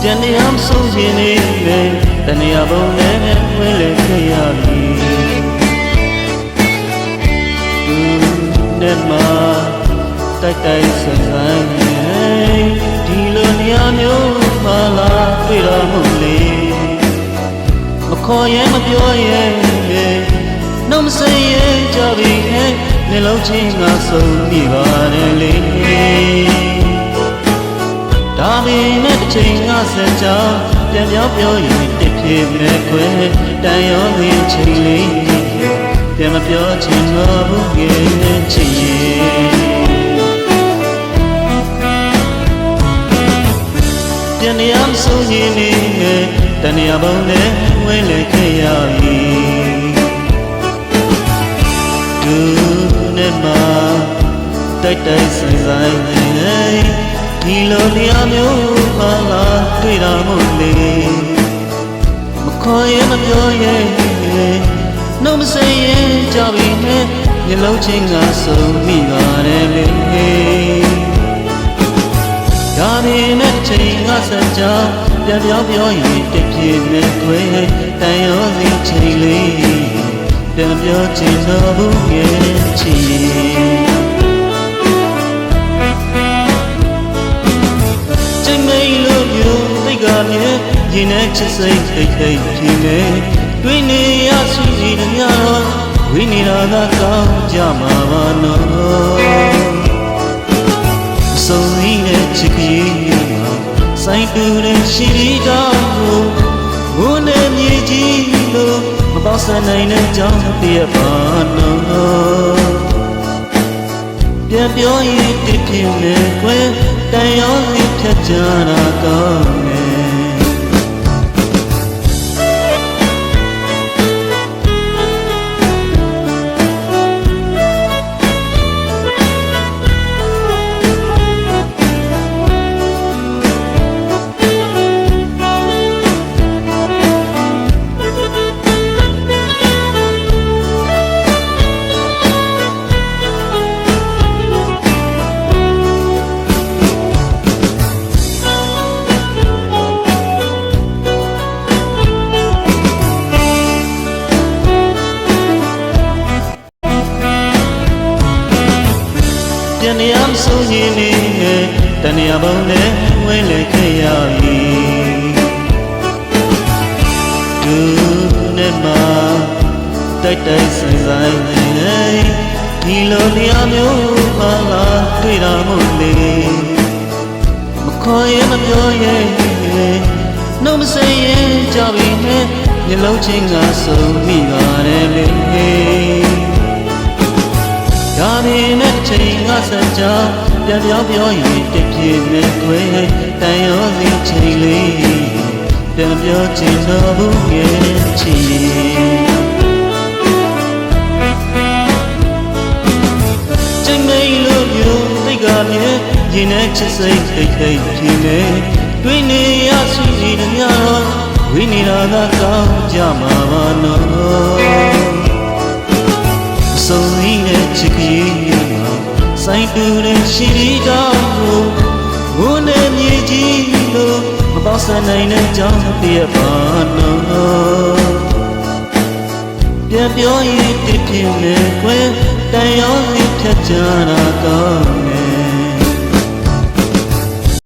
ပြန်နေအောင်ဆုံးရင်နေပဲတနေရာပုံနဲ့ဝင်လေခဲ့ရပြီသူနဲ့မတိုက်တိုက်ဆိုင်ဆိုင်ဒီလိုနေရာမျိုးမှလာတွေ့တော်မူလေမခေါ်ရင်မပြောရင်နှုတ်မစင်ရင်ကြပြီဟဲ့နှလုံးချင်းငါဆုံးမိပါတယ်လေ ဒါမင်းနဲ့တစ်ချိန်ငါစက်ကြောင်းပြန်ပြောပြောရင်တစ်ဖြစ်မဲ့ခွဲတန်ရောငင်းချိန်လေးပြန်မပြောချင်တော့ဘူးငယ်ချင်ပြန်နေအောင်ဆိုရင်နေတန်ရပုံနဲ့ဝင်လေခဲ့ရပြီသူနဲ့မတိုက်တိုက်ဆိုင်ဆိုင် ဒီလိုနေရာမျိုးမှလာတွေ့တာမို့လေမခေါ်ရင်မပြောရင်နှုတ်မစင်ရင်ကြပြီနဲ့မျက်လုံးချင်းကဆုံးမိပါတယ်လေဒါပေမဲ့ချိန်ကစကြပြန်ပြောပြောရင်တပြည့်နဲ့တွေ့တန်ရောစီချိန်လေးပြန်ပြောချင်တော့ဘူးငယ်ချင် ရင်နဲ့ချစ်စိတ်ထိတ်ထိတ်ဖြစ်နေတွေ့နေရစီစီတည်းများဝိနေတာကကောင်းကြမှာပါနော်စုံစည်းတဲ့ချစ်ကလေးမှာဆိုင်တူတဲ့ရှိရီတော်ကိုဝန်းနေမြေကြီးလို့မပေါဆနိုင်တဲ့ကြောင်းတည်းပါနော်ပြန်ပြောရင်တည်ပြင်းလေကွယ်တန်ရောစီဖြတ်ကြတာကောင်း ပြန်နေအောင်ဆိုရင်နေတနေရာပုံနဲ့ဝင်လေခဲ့ရပြီသူနဲ့မတိုက်တိုက်ဆိုင်ဆိုင်ဒီလိုနေရာမျိုးမှလာတွေ့တာမို့လေမခေါ်ရင်မပြောရင်နှုတ်မစင်ရင်ကြပြီနဲ့မျက်လုံးချင်းကဆုံးမိပါတယ်လေ ဒါမင်းနဲ့ချိန်ကစကြပြန်ပြောပြောရင်တပြည့်နဲ့တွေ့တန်ရောစီချိန်လေးပြန်ပြောချင်တော့ဘူးငယ်ချင်ချိန်မိန်လို့မျိုးသိကမြဲရင်နဲ့ချစ်စိတ်ထိတ်ထိတ်ဖြစ်နေတွေ့နေရစီစီတည်းများဝိနေတာကကောင်းကြမှာပါနော် ဆိုင်တူတဲ့ရှိရီတော်ကိုဝန်းနေမြေကြီးလို့မပေါဆနိုင်တဲ့ကြောင်းတည်းပါနော်ပြန်ပြောရင်တည်ပြင်းလေကွယ်တန်ရောစီဖြတ်ကြတာ